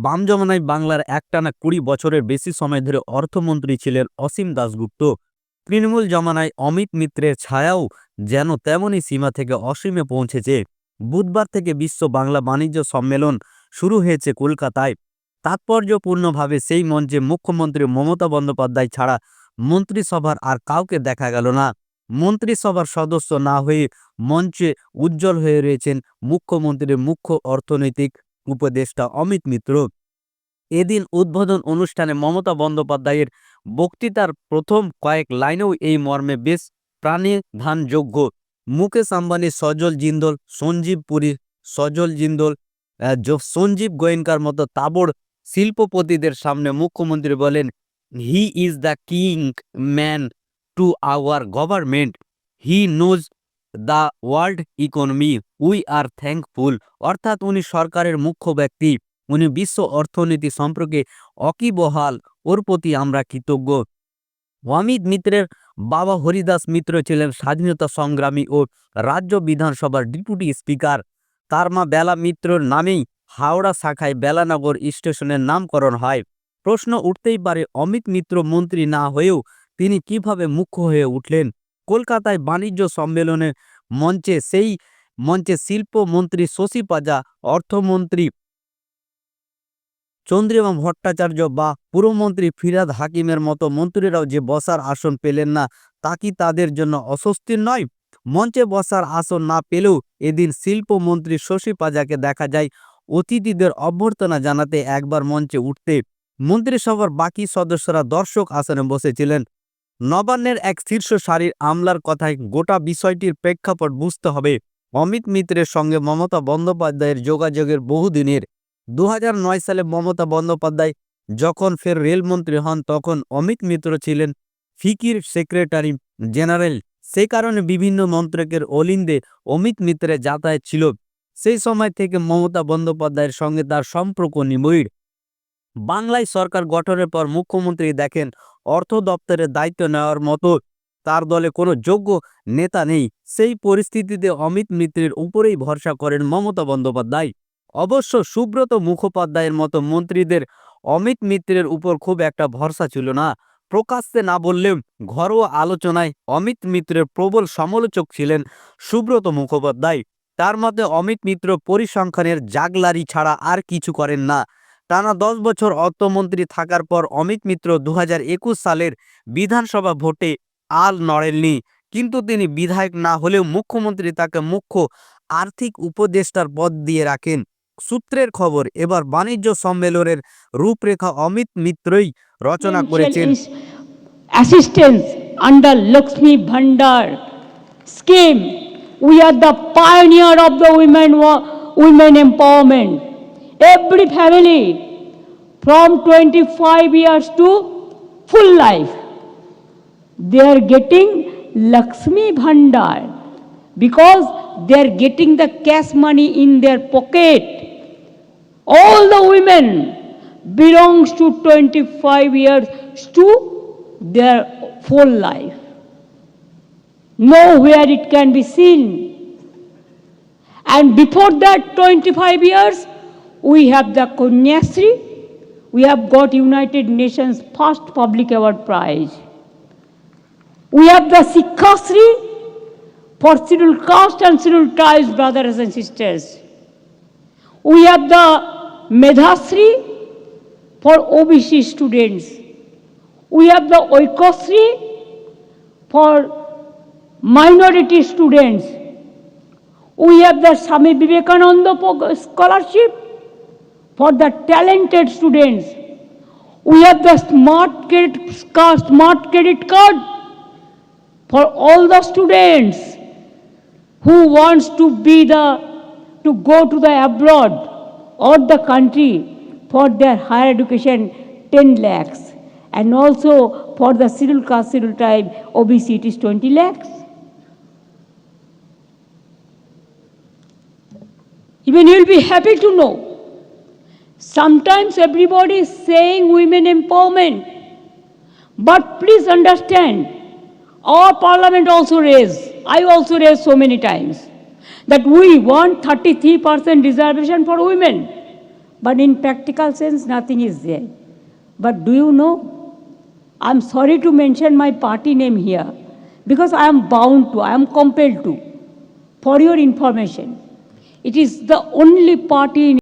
বাম জমানায় বাংলার একটানা কুড়ি বছরের বেশি সময় ধরে অর্থমন্ত্রী ছিলেন অসীম দাশগুপ্ত। তৃণমূল জমানায় অমিত মিত্রের ছায়াও যেন তেমনই সীমা থেকে অসীমে পৌঁছেছে। বুধবার থেকে বিশ্ব বাংলা বাণিজ্য সম্মেলন শুরু হয়েছে কলকাতায়। তাৎপর্যপূর্ণভাবে সেই মঞ্চে মুখ্যমন্ত্রী মমতা বন্দ্যোপাধ্যায় ছাড়া মন্ত্রিসভার আর কাউকে দেখা গেল না। মন্ত্রিসভার সদস্য না হয়ে মঞ্চে উজ্জ্বল হয়ে রয়েছেন মুখ্যমন্ত্রীর মুখ্য অর্থনৈতিক উপদেষ্টা অমিত মিত্র। এদিন উদ্বোধন অনুষ্ঠানে মমতা বন্দ্যোপাধ্যায়ের বক্তৃতার প্রথম কয়েক লাইনেও এই মর্মে বেশ প্রাণীধানযোগ্য। মুকেশ আম্বানি, সজল জিন্দল, সঞ্জীব পুরী, সজল জিন্দল সঞ্জীব গোয়েঙ্কার মতো তাবড় শিল্পপতিদের সামনে মুখ্যমন্ত্রী বলেন, he is the king man to our government. He knows the world economy. We are thankful. অর্থাৎ উনি সরকারের মুখ্য ব্যক্তি। উনি বিশ্ব অর্থনীতি সম্পর্কে অকিবহাল। ওর প্রতি আমরা কৃতজ্ঞ। অমিত মিত্রের বাবা হরিদাস মিত্র ছিলেন স্বাধীনতা সংগ্রামী ও রাজ্য বিধানসভার ডেপুটি স্পিকার। তার মা বেলা মিত্রর নামেই হাওড়া শাখায় বেলানগর স্টেশনের নামকরণ হয়। প্রশ্ন উঠতেই পারে, অমিত মিত্র মন্ত্রী না হয়েও তিনি কীভাবে মুখ্য হয়ে উঠলেন? কলকাতায় বাণিজ্য সম্মেলনে মঞ্চে সেই মঞ্চে শিল্পমন্ত্রী শশী পাজা, অর্থমন্ত্রী চন্দ্রিমা ভট্টাচার্য বা পুরমন্ত্রী ফিরাদ হাকিমের মতো মন্ত্রীরাও যে বসার আসন পেলেন না, তা কি তাদের জন্য অস্বস্তির নয়? মঞ্চে বসার আসন না পেলেও এদিন শিল্পমন্ত্রী শশী পাজাকে দেখা যায় অতিথিদের অভ্যর্থনা জানাতে একবার মঞ্চে উঠতে। মন্ত্রিসভার বাকি সদস্যরা দর্শক আসনে বসেছিলেন। নবান্নের এক শীর্ষ সারির আমলার কথায় গোটা বিষয়টির প্রেক্ষাপট বুঝতে হবে। অমিত মিত্রের সঙ্গে মমতা বন্দ্যোপাধ্যায়ের যোগাযোগের বহুদিনের। দু হাজার নয় সালে মমতা বন্দ্যোপাধ্যায় যখন ফের রেলমন্ত্রী হন, তখন অমিত মিত্র ছিলেন ফিকির সেক্রেটারি জেনারেল। সেই কারণে বিভিন্ন মন্ত্রকের অলিন্দে অমিত মিত্রের যাতায়াত ছিল। সেই সময় থেকে মমতা বন্দ্যোপাধ্যায়ের সঙ্গে তার সম্পর্ক নিবিড়। বাংলায় সরকার গঠনের পর মুখ্যমন্ত্রী দেখেন অর্থ দপ্তরের দায়িত্ব নেওয়ার মতো তার দলে কোনো যোগ্য নেতা নেই। সেই পরিস্থিতিতে অমিত মিত্রের উপরেই ভরসা করেন মমতা বন্দ্যোপাধ্যায়। অবশ্য সুব্রত মুখোপাধ্যায়ের মতো মন্ত্রীদের অমিত মিত্রের উপর খুব একটা ভরসা ছিল না। প্রকাশ্যে না বললেও ঘরোয়া আলোচনায় অমিত মিত্রের প্রবল সমালোচক ছিলেন সুব্রত মুখোপাধ্যায়। তার মতে অমিত মিত্র পরিসংখ্যানের জাগলারি ছাড়া আর কিছু করেন না। টানা দশ বছর অর্থমন্ত্রী থাকার পর অমিত মিত্র দু হাজার একুশ সালের বিধানসভা ভোটে আল নড়েননি। কিন্তু তিনি বিধায়ক না হলেও মুখ্যমন্ত্রী তাকে মুখ্য আর্থিক উপদেষ্টার পদ দিয়ে রাখেন। সূত্রের খবর এবার বাণিজ্য সম্মেলনের রূপরেখা অমিত মিত্রই রচনা করেছেন। Assistance under Lakshmi Lakshmi scheme we are the the pioneer the women women empowerment. Every family from 25 years to full life, they are getting Lakshmi Bhandar because they are getting the cash money in their pocket. All the women belongs to 25 years to their full life. Nowhere it can be seen. And before that 25 years, we have the Konyasri, we have got United Nations first public award prize. We have the Sikhasri for scheduled caste and scheduled tribes, brothers and sisters. We have the Medhasri for OBC students. We have the Oikosri for minority students. We have the Swami Vivekananda scholarship for the talented students. We have the smart credit card, smart credit card for all the students who wants to be the to go to the abroad or the country for their higher education 10 lakhs and also for the scheduled caste scheduled tribe OBC it is 20 lakhs. Even you will be happy to know. Sometimes everybody is saying women empowerment. But please understand, our parliament also raised, I also raised so many times, that we want 33% reservation for women. but in practical sense, nothing is there. But do you know, I'm sorry to mention my party name here, because I am bound to, I am compelled to. For your information, it is the only party in